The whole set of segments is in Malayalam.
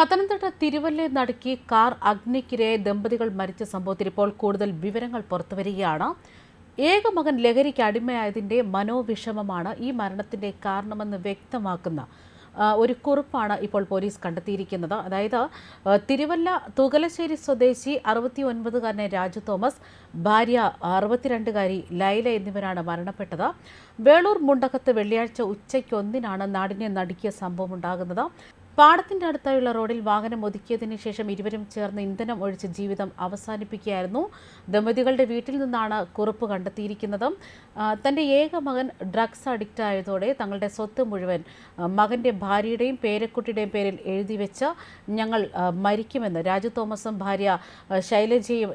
പത്തനംതിട്ട തിരുവല്ലേ നടുക്കി കാർ അഗ്നിക്കിരയായ ദമ്പതികൾ മരിച്ച സംഭവത്തിൽ ഇപ്പോൾ കൂടുതൽ വിവരങ്ങൾ പുറത്തുവരികയാണ്. ഏക മകൻ ലഹരിക്ക് അടിമയായതിന്റെ മനോവിഷമമാണ് ഈ മരണത്തിന്റെ കാരണമെന്ന് വ്യക്തമാക്കുന്ന ഒരു കുറിപ്പാണ് ഇപ്പോൾ പോലീസ് കണ്ടെത്തിയിരിക്കുന്നത്. അതായത് തിരുവല്ല തുകലശ്ശേരി സ്വദേശി അറുപത്തി ഒൻപതുകാരനെ രാജു തോമസ് ഭാര്യ അറുപത്തിരണ്ടുകാരി ലൈല എന്നിവരാണ് മരണപ്പെട്ടത്. വേളൂർ മുണ്ടകത്ത് വെള്ളിയാഴ്ച ഉച്ചയ്ക്ക് ഒന്നിനാണ് നാടിനെ നടുക്കിയ സംഭവം ഉണ്ടാകുന്നത്. പാടത്തിന്റെ അടുത്തായുള്ള റോഡിൽ വാഹനം ഒതുക്കിയതിനു ശേഷം ഇരുവരും ചേർന്ന് ഇന്ധനം ഒഴിച്ച് ജീവിതം അവസാനിപ്പിക്കുകയായിരുന്നു. ദമ്പതികളുടെ വീട്ടിൽ നിന്നാണ് കുറിപ്പ് കണ്ടെത്തിയിരിക്കുന്നത്. തന്റെ ഏക മകൻ ഡ്രഗ്സ് അഡിക്റ്റ് ആയതോടെ തങ്ങളുടെ സ്വത്ത് മുഴുവൻ മകന്റെ ഭാര്യയുടെയും പേരക്കുട്ടിയുടെയും പേരിൽ എഴുതി വെച്ച് ഞങ്ങൾ മരിക്കുമെന്ന് രാജു തോമസും ഭാര്യ ശൈലജയും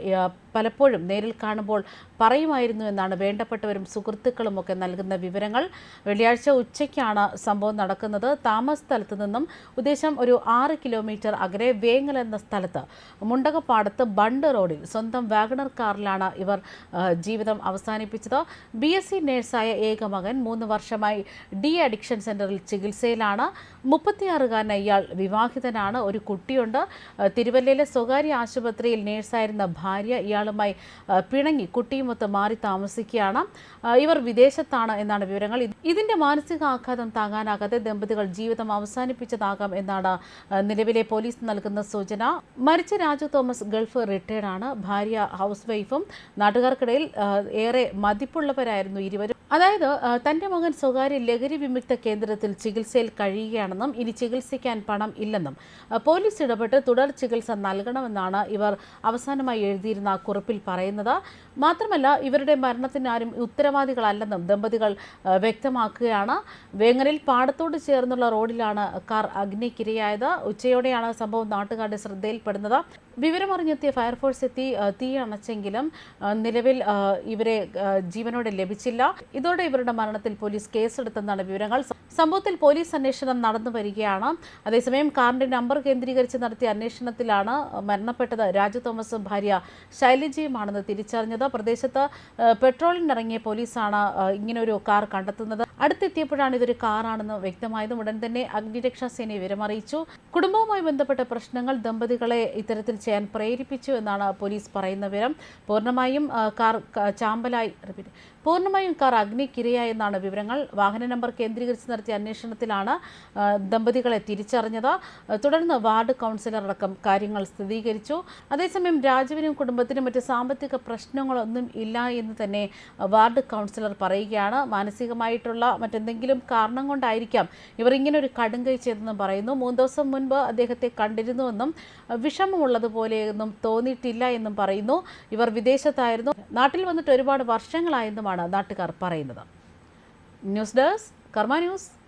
പലപ്പോഴും നേരിൽ കാണുമ്പോൾ പറയുമായിരുന്നു എന്നാണ് വേണ്ടപ്പെട്ടവരും സുഹൃത്തുക്കളും ഒക്കെ നൽകുന്ന വിവരങ്ങൾ. വെള്ളിയാഴ്ച ഉച്ചയ്ക്കാണ് സംഭവം നടക്കുന്നത്. താമസ സ്ഥലത്ത് നിന്നും ഒരു ആറ് കിലോമീറ്റർ അകലെ വേങ്ങൽ എന്ന സ്ഥലത്ത് മുണ്ടകപ്പാടത്ത് ബണ്ട് റോഡിൽ സ്വന്തം വാഗണർ കാറിലാണ് ഇവർ ജീവിതം അവസാനിപ്പിച്ചത്. ബി എസ് സി നേഴ്സായ ഏക മകൻ മൂന്ന് വർഷമായി ഡി അഡിക്ഷൻ സെന്ററിൽ ചികിത്സയിലാണ്. മുപ്പത്തിയാറുകാരന് ഇയാൾ വിവാഹിതനാണ്. ഒരു കുട്ടിയുണ്ട്. തിരുവല്ലയിലെ സ്വകാര്യ ആശുപത്രിയിൽ നേഴ്സായിരുന്ന ഭാര്യ ഇയാളുമായി പിണങ്ങി കുട്ടിയുമൊത്ത് മാറി താമസിക്കുകയാണ്. ഇവർ വിദേശത്താണ് എന്നാണ് വിവരങ്ങൾ. ഇതിന്റെ മാനസികാഘാതം താങ്ങാനാകാതെ ദമ്പതികൾ ജീവിതം അവസാനിപ്പിച്ചതാകാം എന്നാണ് നിലവിലെ പോലീസ് നൽകുന്ന സൂചന. മരിച്ച രാജു തോമസ് ഗൾഫ് റിട്ടയർഡ് ആണ്. ഭാര്യ ഹൗസ് വൈഫും നാട്ടുകാർക്കിടയിൽ ഏറെ മതിപ്പുള്ളവരായിരുന്നു ഇരുവരും. അതായത് തന്റെ മകൻ സ്വകാര്യ ലഹരി വിമുക്ത കേന്ദ്രത്തിൽ ചികിത്സയിൽ കഴിയുകയാണെന്നും ഇനി ചികിത്സിക്കാൻ പണം ഇല്ലെന്നും പോലീസ് ഇടപെട്ട് തുടർ ചികിത്സ നൽകണമെന്നാണ് ഇവർ അവസാനമായി എഴുതിയിരുന്ന കുറിപ്പിൽ പറയുന്നത്. മാത്രമല്ല ഇവരുടെ മരണത്തിന് ആരും ഉത്തരവാദികളല്ലെന്നും ദമ്പതികൾ വ്യക്തമാക്കുകയാണ്. വേങ്ങരിൽ പാടത്തോട് ചേർന്നുള്ള റോഡിലാണ് കാർ അഗ്നിക്കിരയായത് ഉച്ചയോടെയാണ് സംഭവം നാട്ടുകാരുടെ ശ്രദ്ധയിൽപ്പെടുന്നത്. വിവരമറിഞ്ഞെത്തിയ ഫയർഫോഴ്സ് എത്തി തീ അണച്ചെങ്കിലും നിലവിൽ ഇവരെ ജീവനോടെ ലഭിച്ചില്ല. ഇതോടെ ഇവരുടെ മരണത്തിൽ പോലീസ് കേസെടുത്തെന്നാണ് വിവരങ്ങൾ. സംഭവത്തിൽ പോലീസ് അന്വേഷണം നടന്നു വരികയാണ്. അതേസമയം കാറിന്റെ നമ്പർ കേന്ദ്രീകരിച്ച് നടത്തിയ അന്വേഷണത്തിലാണ് മരണപ്പെട്ടത് രാജു തോമസും ഭാര്യ ശൈലജയുമാണെന്ന് തിരിച്ചറിഞ്ഞത്. പ്രദേശത്ത് പെട്രോളിനിറങ്ങിയ പോലീസാണ് ഇങ്ങനൊരു കാർ കണ്ടെത്തുന്നത്. അടുത്തെത്തിയപ്പോഴാണ് ഇതൊരു കാറാണെന്ന് വ്യക്തമായതും ഉടൻ തന്നെ അഗ്നിരക്ഷാസേന വിവരമറിയിച്ചു. കുടുംബവുമായി ബന്ധപ്പെട്ട പ്രശ്നങ്ങൾ ദമ്പതികളെ ഇത്തരത്തിൽ ചെയ്യാൻ പ്രേരിപ്പിച്ചു എന്നാണ് പോലീസ് പറയുന്ന വിവരം. പൂർണമായും കാർ ചാമ്പലായി റിപ്പീറ്റ്. പൂർണമായും കാർ അഗ്നിക്കിരയായി എന്നാണ് വിവരങ്ങൾ. വാഹന നമ്പർ കേന്ദ്രീകരിച്ച് നടത്തിയ അന്വേഷണത്തിലാണ് ദമ്പതികളെ തിരിച്ചറിഞ്ഞത്. തുടർന്ന് വാർഡ് കൗൺസിലർ അടക്കം കാര്യങ്ങൾ സ്ഥിരീകരിച്ചു. അതേസമയം രാജുവിനും കുടുംബത്തിനും മറ്റ് സാമ്പത്തിക പ്രശ്നങ്ങളൊന്നും ഇല്ല എന്ന് തന്നെ വാർഡ് കൗൺസിലർ പറയുകയാണ്. മാനസികമായിട്ടുള്ള മറ്റെന്തെങ്കിലും കാരണം കൊണ്ടായിരിക്കാം ഇവർ ഇങ്ങനെ ഒരു കടുങ്കൈ ചെയ്തെന്നും പറയുന്നു. മൂന്ന് ദിവസം മുൻപ് അദ്ദേഹത്തെ കണ്ടിരുന്നുവെന്നും വിഷമമുള്ളതുപോലെ വിഷമമുള്ളതുപോലെയൊന്നും തോന്നിയിട്ടില്ല എന്നും പറയുന്നു. ഇവർ വിദേശത്തായിരുന്നു. നാട്ടിൽ വന്നിട്ട് ഒരുപാട് വർഷങ്ങളായെന്നുമാണ് നാട്ടുകാർ പറയുന്നത്. News desk Karma news.